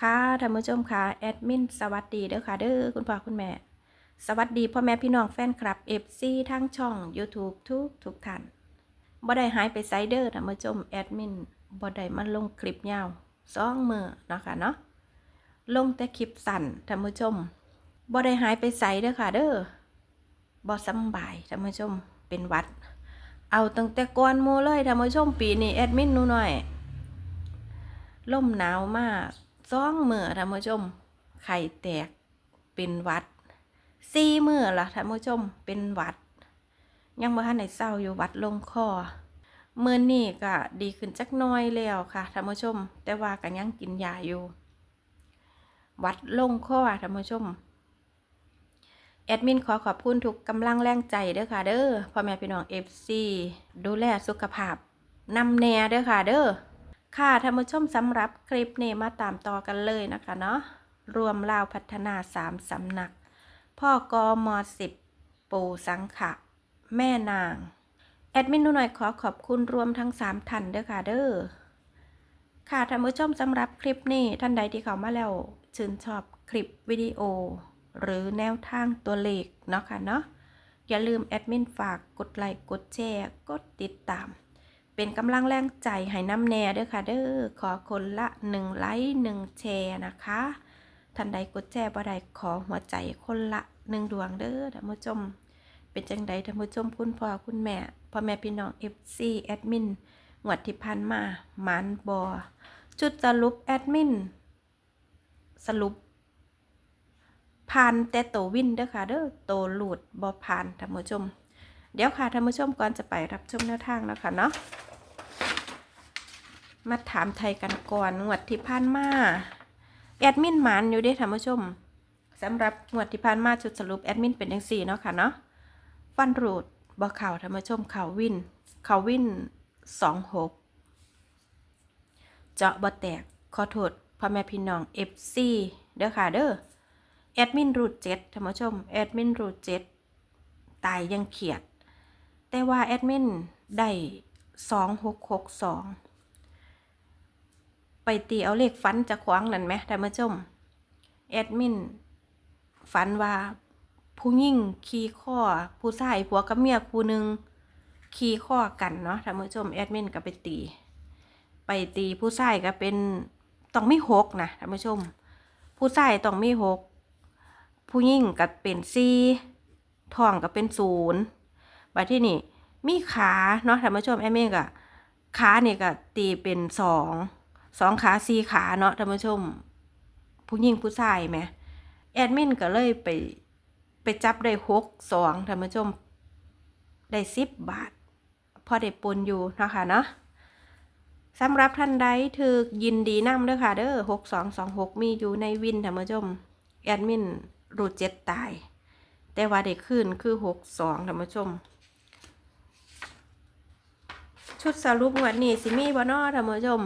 ค่ะท่านผู้ชมค่ะแอดมินสวัสดีเด้อค่ะเด้อคุณพ่อคุณแม่ สวัสดีพ่อแม่พี่น้องแฟนคลับ FC ทั้งช่อง YouTube ทุกทุกท่านบ่ได้หายไปไซเดอร์ท่านผู้ชมแอดมินบ่ได้มาลงคลิปยาวสองมือเนาะค่ะเนาะลงแต่คลิปสั้นท่านผู้ชมบ่ได้หายไปไสเด้อค่ะเด้อบ่สำบายท่านผู้ชมเป็นวัด เอาตั้งแต่ก่อนหมู่เลยท่านผู้ชมปีนี้แอดมินหนูน้อยล่มหนาวมาก ซ้องมือท่านผู้ชม ไข่แตกเป็นวัดสี่มือละท่านผู้ชมเป็นวัด ยังบ่ทันได้เศร้าอยู่วัดลงคอมือนี่ก็ดีขึ้นจักน้อยแล้วค่ะท่านผู้ชม แต่ว่าก็ยังกินยาอยู่ วัดลงคอท่านผู้ชมแอดมินขอขอบคุณทุกกำลังแรงใจเด้อค่ะเด้อพ่อแม่พี่น้อง FC ดูแลสุขภาพนำแน่เด้อค่ะเด้อ ค่ะท่านผู้ชมสำหรับคลิปนี้มาตามต่อกันเลยนะคะเนาะรวมลาวพัฒนาสามสำนัก พ่อกอมสิบปู่สังขะ แม่นาง แอดมินหนูหน่อยขอขอบคุณรวมทั้งสามท่านเด้อค่ะเด้อค่ะท่านผู้ชมสำหรับคลิปนี้ท่านใดที่เข้ามาแล้วชื่นชอบคลิปวิดีโอ หรือแนวทางตัวเลขเนาะค่ะเนาะอย่าลืมแอดมินฝากกดไลค์กดแชร์กดติดตาม เป็นกำลังแรงใจให้น้ำแน่เด้อค่ะเด้อขอคนละหนึ่งไลค์หนึ่งแชร์นะคะท่านใดกดแชร์บ่ได้ขอหัวใจคนละหนึ่งดวงเด้อท่านผู้ชม เป็นจังใดท่านผู้ชมคุณพ่อคุณแม่พ่อแม่พี่น้อง FC แอดมินงวดที่พันมาหมันบอจุดสรุปแอดมินสรุปผ่านแต่โตวินเด้อค่ะเด้อโตหลุดบอผ่านท่านผู้ชม เดี๋ยวค่ะท่านผู้ชมก่อนจะไปรับชมแนวทางแล้วค่ะเนาะ มาถามไทยกันก่อนงวดที่ผ่านมาแอดมินหมานอยู่ด้ท่านผู้ชมสำหรับงวดที่ผ่านมาจุดสรุปแอดมินเป็นจังสี่เนาะค่ะเนาะฟันรูดบ่เข่าท่านผู้ชมเข่าวินเข่าวินสองหกเจาะบ่แตกขอโทษพ่อแม่พี่น้อง FC เด้อค่ะเด้อแอดมินรูดเจ็ดท่านผู้ชมแอดมินรูดเจ็ดตายยังเขียด แต่ว่าแอดมินได้สองหกหกสอง ตีเอาเลขฟันจะขวางนั่นไหมท่านผู้ชมแอดมินฝันว่าผู้หญิงขี่ข้อผู้ชายผัวกับเมียคู่หนึ่งขี่ข้อกันเนาะท่านผู้ชมแอดมินก็ไปตี ไปตีผู้ชายก็เป็นต้องมีหกนะท่านผู้ชม ผู้ชายต้องมีหกผู้หญิงก็เป็นสี่ท้องก็เป็นศูนย์บัดที่นี่มีขาเนาะท่านผู้ชมแอดมินก็ขาเนี่ก็ตีเป็นสอง สองขาสี่ขาเนาะท่านผู้ชม ผู้หญิงผู้ชายไหมแอดมินก็เลยไปไปจับได้หกสองท่านผู้ชม ได้สิบบาท พอได้ปนอยู่นะคะเนาะสำหรับท่านใดถือยินดีนำเด้อค่ะเด้อหกสองสองหกมีอยู่ในวินท่านผู้ชม แอดมินรูดเจ็ดตาย แต่ว่าได้ขึ้นคือหกสองท่านผู้ชม ชุดสรุปวดนี้สิมีบ่นอท่านผู้ชม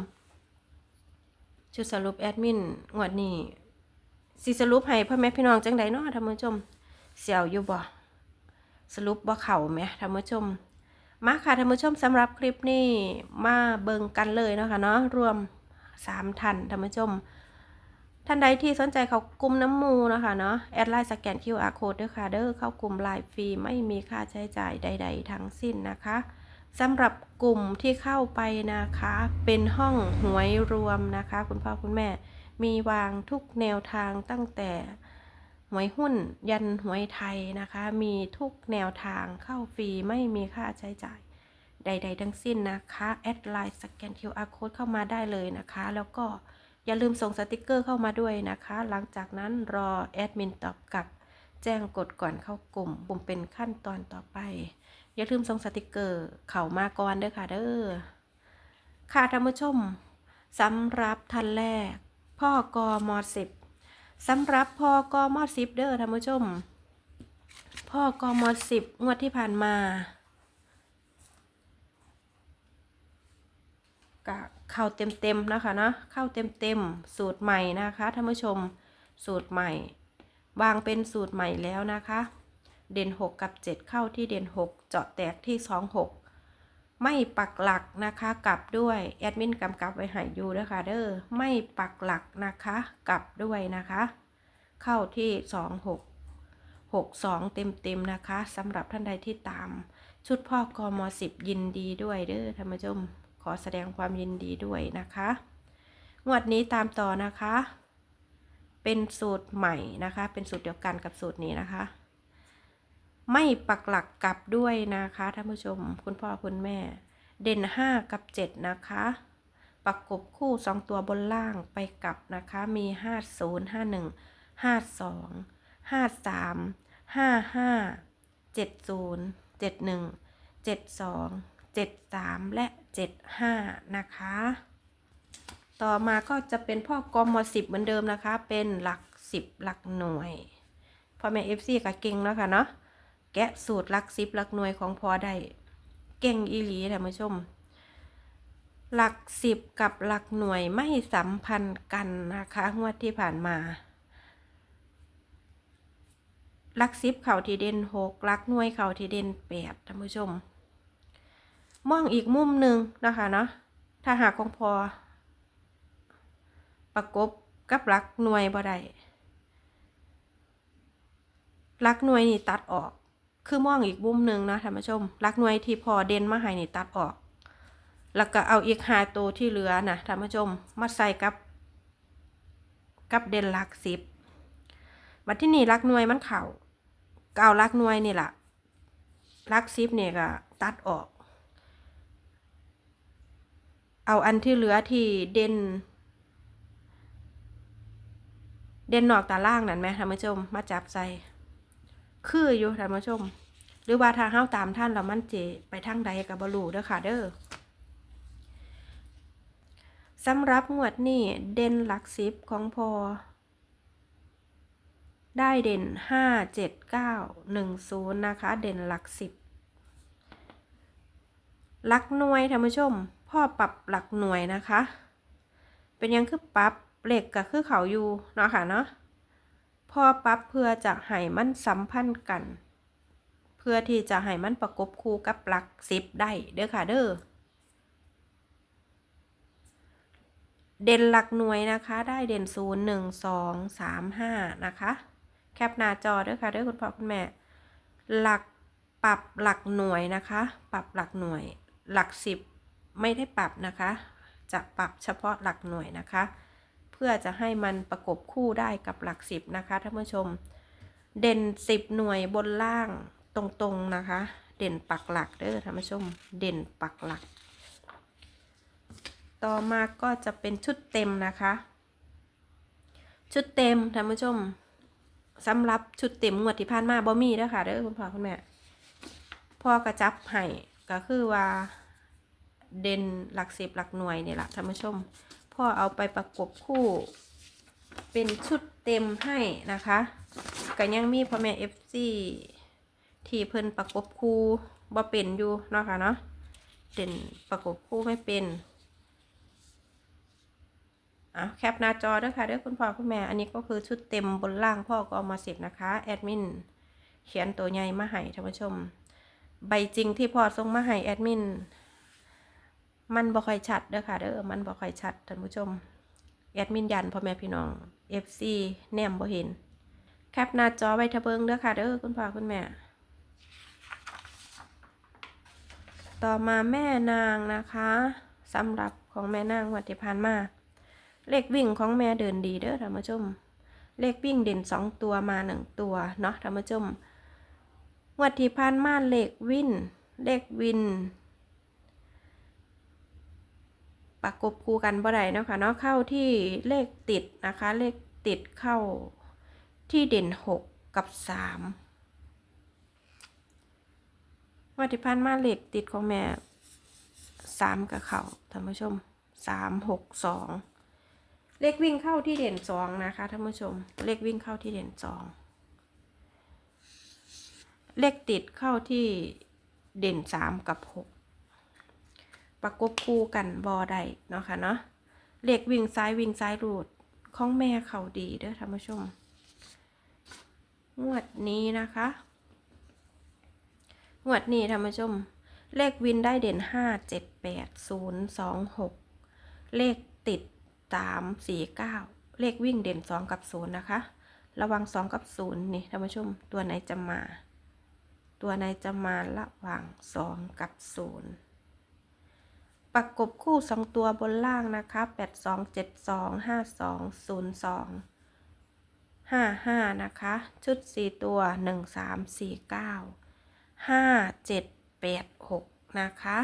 ชุดสรุปแอดมินงวดนี้สิสรุปให้พ่อแม่พี่น้องจังใดเนาะท่านผู้ชมเสี่ยวอยู่บ่สรุปบ่เข่าไหมท่านผู้ชม มาค่ะท่านผู้ชมสำหรับคลิปนี้มาเบิ่งกันเลยเนาะค่ะเนาะรวมสามท่านท่านผู้ชมท่านใดที่สนใจเขากลุ่มน้ำมูนะคะเนาะแอดไลน์สแกน QR code ด้วยค่ะเด้อเข้ากลุ่มไลน์ฟรีไม่มีค่าใช้จ่ายใด ๆ ทั้งสิ้นนะคะ สำหรับกลุ่มที่เข้าไปนะคะ เป็นห้องหวยรวมนะคะ คุณพ่อคุณแม่มีวางทุกแนวทางตั้งแต่หวยหุ้นยันหวยไทยนะคะ มีทุกแนวทางเข้าฟรีไม่มีค่าใช้จ่ายใด ๆ ทั้งสิ้นนะคะ แอดไลน์สแกน QR code เข้ามาได้เลยนะคะ แล้วก็อย่าลืมส่งสติกเกอร์เข้ามาด้วยนะคะ หลังจากนั้นรอแอดมินตอบกลับ แจ้งกดก่อนเข้ากลุ่มปุ่มเป็นขั้นตอนต่อไป อย่าลืมส่งสติกเกอร์เข้ามาก่อนเด้อค่ะเด้อค่ะท่านผู้ชมสำหรับท่านแรก พ่อกอมอสิบสำหรับพ่อกอมอสิบเด้อท่านผู้ชม พ่อกอมอสิบงวดที่ผ่านมาก็เข้าเต็มๆนะคะเนาะเข้าเต็มๆสูตรใหม่นะคะท่านผู้ชมสูตรใหม่ วางเป็นสูตรใหม่แล้วนะคะ เด่น 6 กับ 7 เข้าที่เด่น 6 เจาะแตกที่ 2 6 ไม่ปักหลักนะคะกลับด้วย แอดมินกำกับไว้ให้ยูด้อค่ะเด้อไม่ปักหลักนะคะกลับด้วยนะคะ เข้าที่ 26 62 เต็มๆนะคะสำหรับท่านใดที่ตาม ชุดพ่อกม10 ยินดีด้วยเด้อท่านผู้ชมขอแสดงความยินดีด้วยนะคะงวดนี้ตามต่อนะคะ เป็นสูตรใหม่นะคะ เป็นสูตรเดียวกันกับสูตรนี้นะคะ ไม่ปักหลักกลับด้วยนะคะท่านผู้ชม คุณพ่อคุณแม่ เด่น 5 กับ 7 นะคะ ประกบคู่ 2 ตัวบนล่างไปกลับนะคะ มี 50 51 52 53 55 70 71 72 73 และ 75 นะคะ ต่อมาก็จะเป็นพ่อกม10 เหมือนเดิมนะคะ เป็นหลัก 10 หลักหน่วยพ่อแม่ FC ก็เก่งแล้วค่ะเนาะ แกะสูตรหลัก10หลักหน่วยของพอได้ เก่งอีหลีท่านผู้ชม หลัก10กับหลักหน่วยไม่สัมพันธ์กันนะคะงวดที่ผ่านมาหลัก10เข่าที่เด่น6หลักหน่วยเข่าที่เด่น8ท่านผู้ชม มองอีกมุมหนึ่งนะคะเนาะถ้าหากของพอ ประกบกับหลักหน่วยบ่ได้หลักหน่วยนี่ตัดออก คือมองอีกมุมหนึ่งนะท่านผู้ชมหลักหน่วยที่พอเด่นมาให้นี่ตัดออก แล้วก็เอาอีกหาตัวที่เหลือนะท่านผู้ชมมาใส่กับกับเด่นลักสิบบัดที่นี่หลักหน่วยมันเข่าก็เอาหลักหน่วยนี่แหละหลักสิบเนี่ยก็ตัดออก เอาอันที่เหลือที่เด่น เด่นนอกตาล่างนั่นไหมท่านผู้ชมมาจับใส่ คืออยู่ท่านผู้ชม หรือว่าถ้าเฮาตามท่านแล้วมันเจไปทางใดกับบรูเด้อค่ะเด้อสำหรับงวดนี้เด่นหลักสิบของพอ ได้เด่นห้าเจ็ดเก้าหนึ่งศูนย์นะคะ เด่นหลักสิบหลักหน่วยท่านผู้ชม พ่อปรับหลักหน่วยนะคะ เป็นยังคือปรับเหล็กกับคือเขาอยู่เนาะค่ะเนาะ พอปรับเพื่อจะให้มันสัมพันธ์กัน เพื่อที่จะให้มันประกบคู่กับหลักสิบได้เด้อค่ะเด้อเด่นหลักหน่วยนะคะได้เด่นศูนย์หนึ่งสองสามห้านะคะ แคปหน้าจอเด้อค่ะเด้อคุณพ่อคุณแม่ หลักปรับหลักหน่วยนะคะ ปรับหลักหน่วย หลักสิบไม่ได้ปรับนะคะ จะปรับเฉพาะหลักหน่วยนะคะ เพื่อจะให้มันประกบคู่ได้กับหลักสิบนะคะท่านผู้ชม เด่นสิบหน่วยบนล่างตรงๆนะคะ เด่นปักหลักเด้อท่านผู้ชม เด่นปักหลัก ต่อมาก็จะเป็นชุดเต็มนะคะ ชุดเต็มท่านผู้ชมสำหรับชุดเต็มงวดที่ผ่านมาบ่มีเด้อค่ะเด้อคุณพ่อคุณแม่พ่อกระจับให้ก็คือว่าเด่นหลักสิบหลักหน่วยนี่แหละท่านผู้ชม พ่อเอาไปประกบคู่ เป็นชุดเต็มให้นะคะก็ยังมีพ่อแม่เอฟซีที่เพิ่นประกบคู่บ่เป็นอยู่เนาะค่ะเนาะเด่นประกบคู่ไม่เป็นอะแคปหน้าจอด้วยค่ะด้วยคุณพ่อคุณแม่ อันนี้ก็คือชุดเต็มบนล่างพ่อก็เอามาสิบนะคะ แอดมิน เขียนตัวใหญ่มาให้ท่านผู้ชม ใบจริงที่พ่อส่งมาให้แอดมิน มันบ่ค่อยชัดเด้อค่ะเด้อมันบ่ค่อยชัดท่านผู้ชม แอดมินยันพ่อแม่พี่น้อง FC แนมบ่เห็น แคปหน้าจอไว้ทะเบิงเด้อค่ะเด้อคุณพ่อคุณแม่ ต่อมาแม่นางนะคะสำหรับของแม่นางวัติพานมาเลขวิ่งของแม่เดินดีเด้อท่านผู้ชม เลขวิ่งเด่นสองตัวมาหนึ่งตัวเนาะท่านผู้ชมวัติพานมาเลขวินเลขวิน ประกบคู่กันบ่ได้นะคะเนาะเข้าที่เลขติดนะคะ เลขติดเข้าที่เด่นหกกับสามวันที่ผ่านมาเลขติดของแม่สามกับเข่าท่านผู้ชมสามหกสองเลขวิ่งเข้าที่เด่นสองนะคะท่านผู้ชม เลขวิ่งเข้าที่เด่นสองเลขติดเข้าที่เด่นสามกับหก ประกบคู่กันบอได้เนาะค่ะเนาะเลขวิ่งซ้ายวิ่งซ้ายรูดของแม่เขาดีเด้อท่านผู้ชมงวดนี้นะคะงวดนี้ท่านผู้ชม เลขวินได้เด่นห้าเจ็ดแปดศูนย์สองหกเลขติดสามสี่เก้าเลขวิ่งเด่นสองกับศูนย์นะคะ ระวังสองกับศูนย์นี่ท่านผู้ชม ตัวไหนจะมา ตัวไหนจะมาระหว่างสองกับศูนย์ ประกบคู่สองตัวบนล่างนะคะแปดสองเจ็ดสองห้าสองศูนย์สองห้าห้านะคะ ชุดสี่ตัวหนึ่งสามสี่เก้าห้าเจ็ดแปดหกนะคะ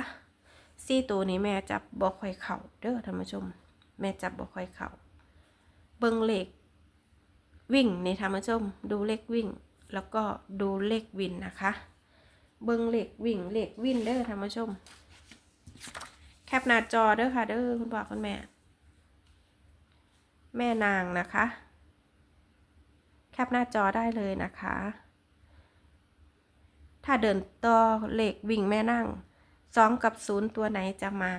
สี่ตัวนี้แม่จับบอกค่อยเข่าเด้อท่านผู้ชม แม่จับบอกค่อยเข่าเบิ้งเลขวิ่งในท่านผู้ชม ดูเลขวิ่ง แล้วก็ดูเลขวินนะคะ เบิ้งเลขวิ่งเลขวินเด้อท่านผู้ชม แคปหน้าจอเด้อค่ะ เด้อคุณพ่อคุณแม่ แม่นางนะคะ แคปหน้าจอได้เลยนะคะ ถ้าเดินต่อเลขวิ่งแม่นั่งสองกับศูนย์ตัวไหนจะมา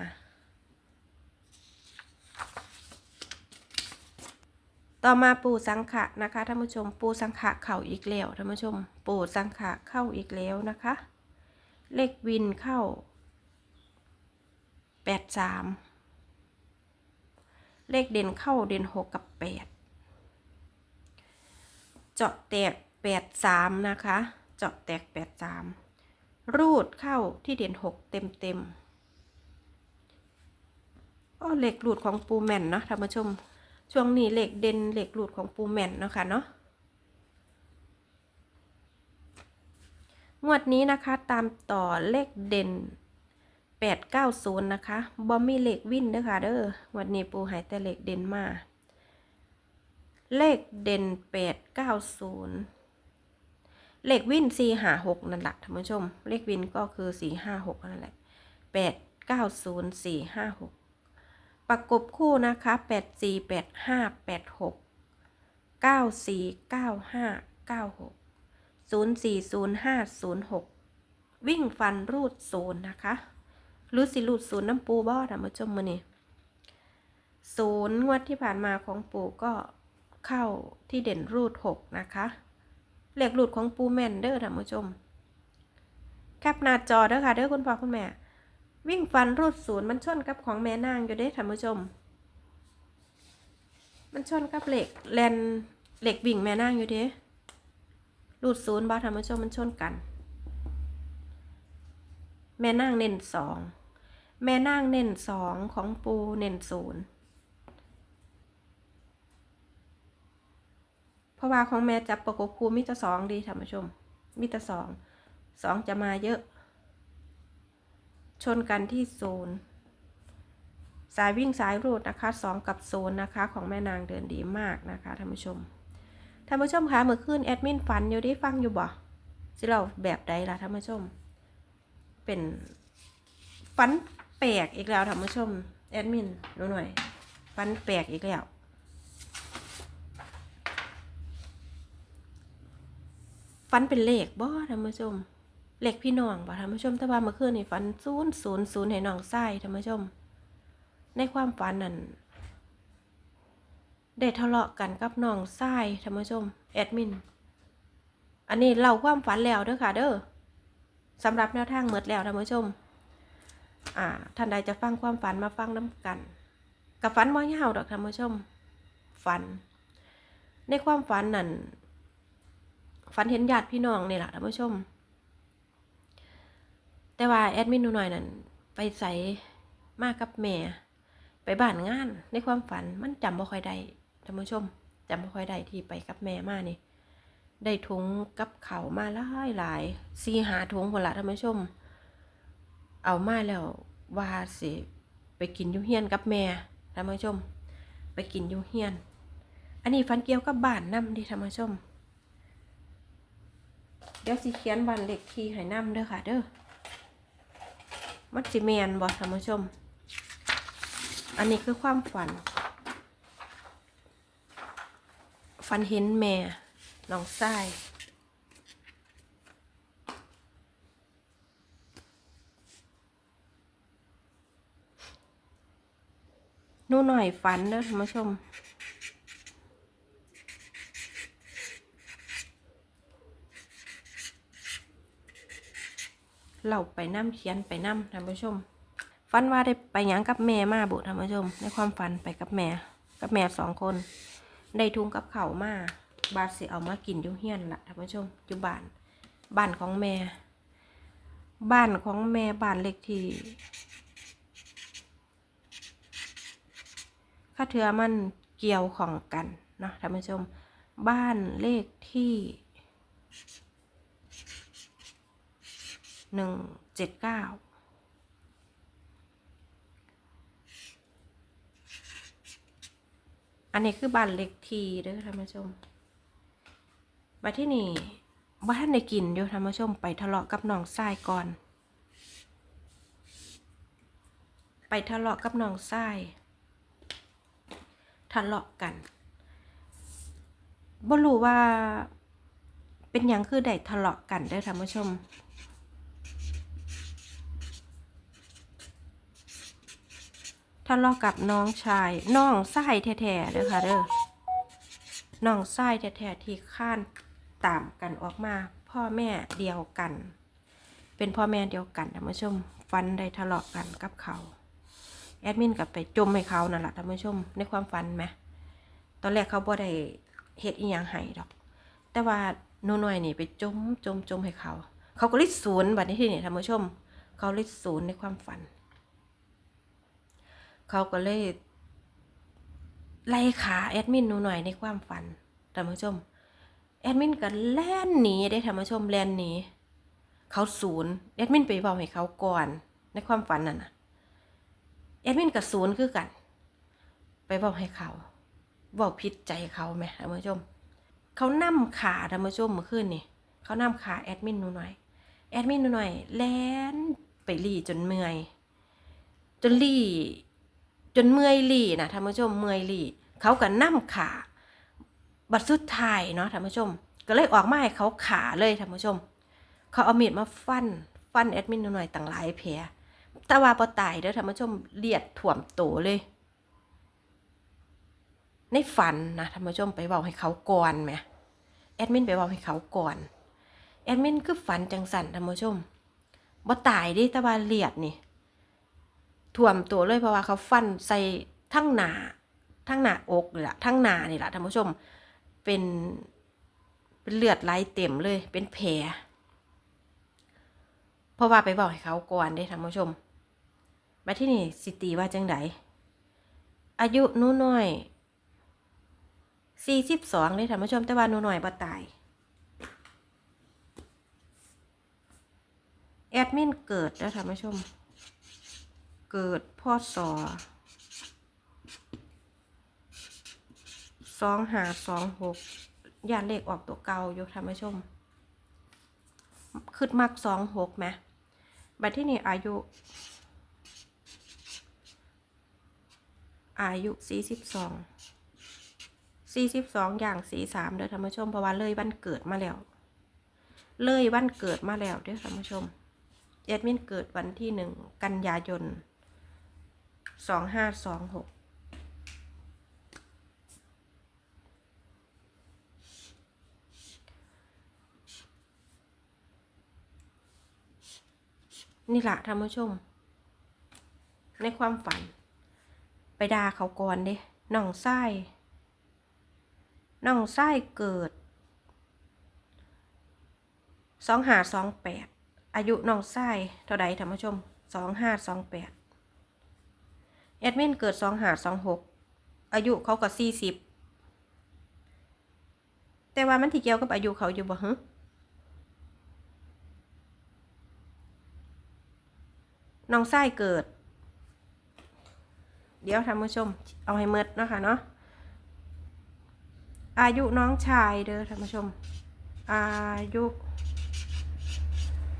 ต่อมาปู่สังขะนะคะท่านผู้ชมปู่สังขะเข้าอีกแล้วท่านผู้ชมปู่สังขะเข้าอีกแล้วนะคะ เลขวินเข้า ดสามเลขเด่นเข้าเด่นหกกับแปดเจาะแตกแปดสามนะคะ เจาะแตกแปดสามรูดเข้าที่เด่นหกเต็มเต็มก็เหล็กหลุดของปูแมนเนาะท่านผู้ชม ช่วงนี้เหล็กเด่นเหล็กหลุดของปูแมนเนาะค่ะเนาะงวดนี้นะคะตามต่อเลขเด่น แปดเก้าศูนย์นะคะบอมมี่เหล็กวินนะคะเด้อวันนี้ปูหายแต่เหล็กเด่นมา เลขเด่นแปดเก้าศูนย์เลกวินสี่ห้าหกนั่นแหละท่านผู้ชม เลขวินก็คือสี่ห้าหกนั่นแหละแปดเก้าศูนย์สี่ห้าหกประกบคู่นะคะแปดสี่แปดห้าแปดหกเก้าสี่เก้าห้าเก้าหกศูนย์สี่ศูนย์ห้าศูนย์หกวิ่งฟันรูดศูนย์นะคะ รูดสิรูดศูนย์น้ำปูบ่ท่านผู้ชมมือนี่ศูนย์งวดที่ผ่านมาของปูก็เข้าที่เด่นรูดหกนะคะเลขรูดของปูแมนเดอร์ท่านผู้ชม แคปหน้าจอเด้อค่ะเด้อคุณพ่อคุณแม่ วิ่งฟันรูดศูนย์มันชนกับของแม่นางอยู่เด้ท่านผู้ชม มันชนกับเหล็กแลนเหล็กวิ่งแม่นางอยู่เด้รูดศูนย์บาทำให้ชมมันชนกัน แม่นางเน้นสอง แม่นางเน้นสองของปูเน้นศูนย์เพราะว่าของแม่จับประกบคูมิตรสองดีท่านผู้ชม มิตรสองสองจะมาเยอะ ชนกันที่ศูนย์สายวิ่งสายรูดนะคะสองกับศูนย์นะคะ ของแม่นางเดินดีมากนะคะท่านผู้ชมท่านผู้ชมคะเมื่อคืนแอดมินฝันอยู่ได้ฟังอยู่บ่สิเราแบบใดล่ะท่านผู้ชม เป็นฝัน แปลกอีกแล้วท่านผู้ชม แอดมินดูหน่อยฝันแปลกอีกแล้วฝันเป็นเลขบ่ท่านผู้ชม เลขพี่น้องบ่ท่านผู้ชมแต่ว่าเมื่อคืนนี่ฝันศูนย์ศูนย์ศูนย์ให้น้องไส้ท่านผู้ชม ในความฝันนั้นได้ทะเลาะกันกับน้องทรายท่านผู้ชม แอดมิน อันนี้เล่าความฝันแล้วเด้อค่ะ เด้อสำหรับแนวทางเมิดแล้วท่านผู้ชม อ่า ท่านใดจะฟังความฝันมาฟังน้ำกัน กับฝันว่ายาวดอกท่านผู้ชม ฝัน ในความฝันนั่นฝันเห็นญาติพี่น้องนี่แหละท่านผู้ชม แต่ว่าแอดมินหนูหน่อยนั่นไปใส่มากกับแม่ไปบ้านงานในความฝันมันจำบ่ค่อยได้ท่านผู้ชมจำบ่ค่อยได้ที่ไปกับแม่มานี่ได้ถุงกับเขามาหลายหลายซีหาถุงหมดละท่านผู้ชม เอามาแล้วว่าสิไปกินยูเฮียนกับแม่ท่านผู้ชม ไปกินยูเฮียน อันนี้ฟันเกี่ยวกับบ้านน้ำดิท่านผู้ชม เดี๋ยวสิเขียนวันเล็กทีให้น้ำเด้อค่ะ เด้อมัดสิเมียนบ่ท่านผู้ชม อันนี้คือความฝัน ฝันเห็นแม่น้องทรายห นู่หน่อยฝันเด้อท่านผู้ชม เราไปน้ำเขียนไปน้ำท่านผู้ชม ฝันว่าได้ไปหยังกับแม่มาบุท่านผู้ชม ในความฝันไปกับแม่ กับแม่สองคน ได้ทุงกับเขามา บาดสิเอามากินอยู่เฮียนละท่านผู้ชมอยู่บ้าน บ้านของแม่ บ้านของแม่บ้านเล็กที่ ข้าเทือมันเกี่ยวของกันเนาะท่านผู้ชมบ้านเลขที่หนึ่งเจ็ดเก้าอันนี้คือบ้านเล็กทีเด้อท่านผู้ชมมาที่นี่บ้านในกินอยู่ท่านผู้ชม ไปทะเลาะกับน้องทรายก่อน ไปทะเลาะกับน้องทราย ทะเลาะกันบ่รู้ว่าเป็นยังคือได้ทะเลาะกันเด้ท่านผู้ชม ทะเลาะกับน้องชาย น้องไส้แท้ๆเด้อค่ะเด้อ น้องไส้แท้ๆที่ข้านตามกันออกมา พ่อแม่เดียวกัน เป็นพ่อแม่เดียวกันท่านผู้ชม ฟันได้ทะเลาะกันกับเขา แอดมินกับไปจมให้เขานั่นแหละท่านผู้ชมในความฝันไหมตอนแรกเขาบ่ได้เฮ็ดอีหยังให้ดอก แต่ว่าหนูน่อยนี่ไปจมจมจมให้เขา เขาก็ลิดศูนย์บัดนี้ที่นี่ท่านผู้ชม เขาลิดศูนย์ในความฝัน เขาก็เลยไล่ขาแอดมินหนูหน่อยในความฝันท่านผู้ชม แอดมินก็แล่นหนีได้ท่านผู้ชมแล่นหนีเขาศูนย์แอดมินไปบอกให้เขาก่อนในความฝันนั่นน่ะ แอดมินกับศูนย์คือกัน ไปบอกให้เขาบอกผิดใจเขาไหมท่านผู้ชม เขานั่มขาท่านผู้ชมเมื่อคืนนี่เขานั่มขาแอดมินหนูหน่อยแอดมินหนูหน่อยแลนไปรีจนเมื่อย จนรีจนเมื่อยรีนะท่านผู้ชมเมื่อยรีเขาก็นั่มขาบัดสุดท้ายเนาะท่านผู้ชม ก็เลยออกมาให้เขาขาเลยท่านผู้ชม เขาเอามีดมาฟันฟันแอดมินหนูหน่อยต่างหลายแผล แต่ว่าพอตายเด้อท่านผู้ชมเลียดถ่วมโตเลย ในฝันนะท่านผู้ชมไปบอกให้เขาก่อนไหมแอดมินไปบอกให้เขาก่อน แอดมินคือฝันจังสันท่านผู้ชมบ่ตายดิแต่ว่าเลียดนี่ถ่วมตัวเลยเพราะว่าเขาฟันใส่ทั้งหนาทั้งหนาอกเลยละทั้งหนานี่แหละท่านผู้ชมเป็นเป็นเลือดไหลเต็มเลยเป็นแผลเพราะว่าไปบอกให้เขาก่อนได้ท่านผู้ชม มาที่นี่สิตีว่าจังไดอายุนูน้อยสี่สิบสองเลยท่านผู้ชมแต่ว่านูหน่อยบ่ตาย แอดมินเกิดแล้วท่านผู้ชม เกิดพ่อสอสองหาสองหกย่านเลขออกตัวเก่าอยู่ท่านผู้ชมขึ้นมักสองหกไหมบัดที่นี่อายุ อายุสี่สิบสองสี่สิบสองอย่างสี่สามเด้อท่านผู้ชมเพราะว่าเลยวันเกิดมาแล้ว เลยวันเกิดมาแล้วเด้อท่านผู้ชมแอดมินเกิดวันที่หนึ่งกันยายนสองห้าสองหกนี่แหละท่านผู้ชม ในความฝัน ไปด่าเขาก่อนเด้น้องไส้น้องไส้เกิดสองห้าสองแปดอายุน้องไส้เท่าใดท่านผู้ชมสองห้าสองแปดแอดมินเกิดสองห้าสองหกอายุเขาก็สี่สิบแต่ว่ามันที่เกี่ยวกับอายุเขาอยู่บ่ฮะน้องไส้เกิด เดี๋ยวท่านผู้ชม เอาให้เมดเนาะค่ะเนาะอายุน้องชายเด้อท่านผู้ชม อายุ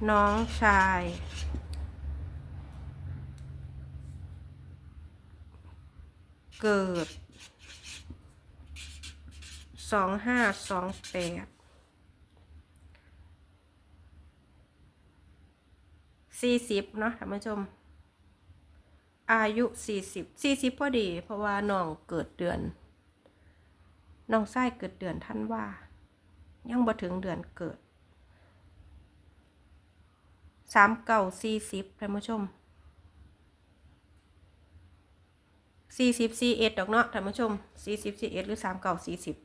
น้องชาย เกิดสองห้าสองแปดสี่สิบเนาะท่านผู้ชม อายุสี่สิบสี่สิบพอดี เพราะว่าน้องเกิดเดือนน้องไส้เกิดเดือนท่านว่า ยังบ่ถึงเดือนเกิดสามเก้าสี่สิบท่านผู้ชมสี่สิบสี่เอ็ดดอกเนาะท่านผู้ชมสี่สิบสี่เอ็ดหรือสามเก้าสี่สิบ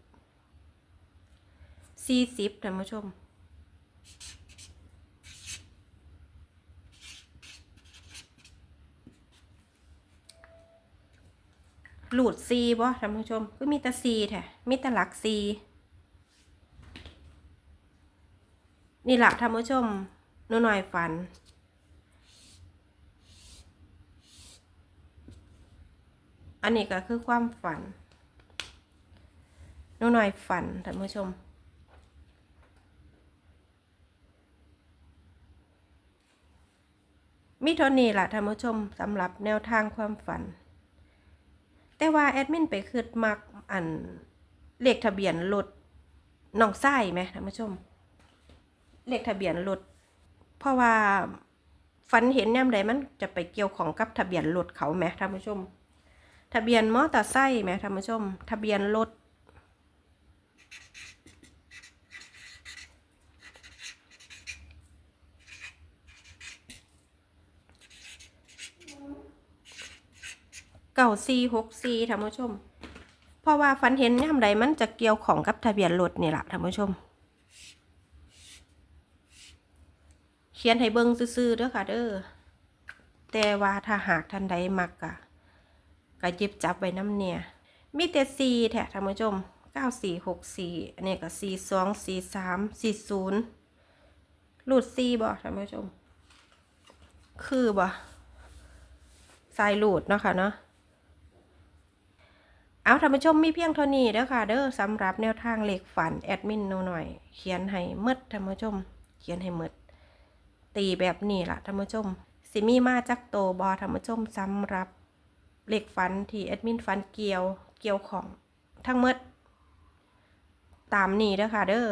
สี่สิบท่านผู้ชม หลุดซีบ่ท่านผู้ชมก็มีแต่ซีแท้มีแต่หลักซีนี่แหละท่านผู้ชมหนูหน่อยฝัน อันนี้ก็คือความฝันหนูหน่อยฝันท่านผู้ชมมีเท่านี้แหละท่านผู้ชมสำหรับแนวทางความฝัน แต่ว่าแอดมินไปคืดมักอันเลขทะเบียนรถน้องไส้ไหมท่านผู้ชม เลขทะเบียนรถเพราะว่าฝันเห็นแนมใดมันจะไปเกี่ยวของกับทะเบียนรถเขาไหมท่านผู้ชม ทะเบียนมอเตอร์ไซค์ไหมท่านผู้ชม ทะเบียนรถ เก่าซีหกซีท่านผู้ชม เพราะว่าฝันเห็นแนมใดมันจะเกี่ยวของกับทะเบียนรถนี่แหละท่านผู้ชม เขียนให้เบิ่งซื่อๆเด้อค่ะ เด้อแต่ว่าถ้าหากท่านใดมักกะก็ยิบจับไว้น้ำเนี่ยมีแต่สีแท้ท่านผู้ชม9464อันนี้ก็42 43 40รูนย์หลุดซีบ่ท่านผู้ชม คือบ่สายรูดเนาะค่ะเนาะ เอาท่านผู้ชมมีเพียงเท่านี้เด้อค่ะ เด้อสำหรับแนวทางเลขฝันแอดมินหนูหน่อย เขียนให้หมดท่านผู้ชม เขียนให้หมดตีแบบนี้ล่ะท่านผู้ชมสิมีมาจากโตบอท่านผู้ชมสำหรับเลขฝันที่แอดมินฝันเกี่ยวเกี่ยวของทั้งหมดตามนี้เด้อค่ะ เด้อ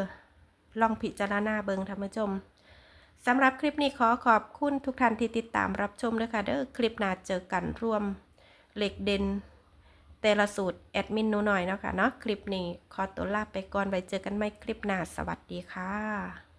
ลองพิจารณาเบิงท่านผู้ชมสำหรับคลิปนี้ขอขอบคุณทุกท่านที่ติดตามรับชมเด้อค่ะเด้อคลิปหน้าเจอกันร่วมเหล็กเด่น แต่ละสูตรแอดมินหนูหน่อยเนาะค่ะเนาะคลิปนี้ขอตัวลาไปก่อนไว้เจอกันใหม่คลิปหน้าสวัสดีค่ะ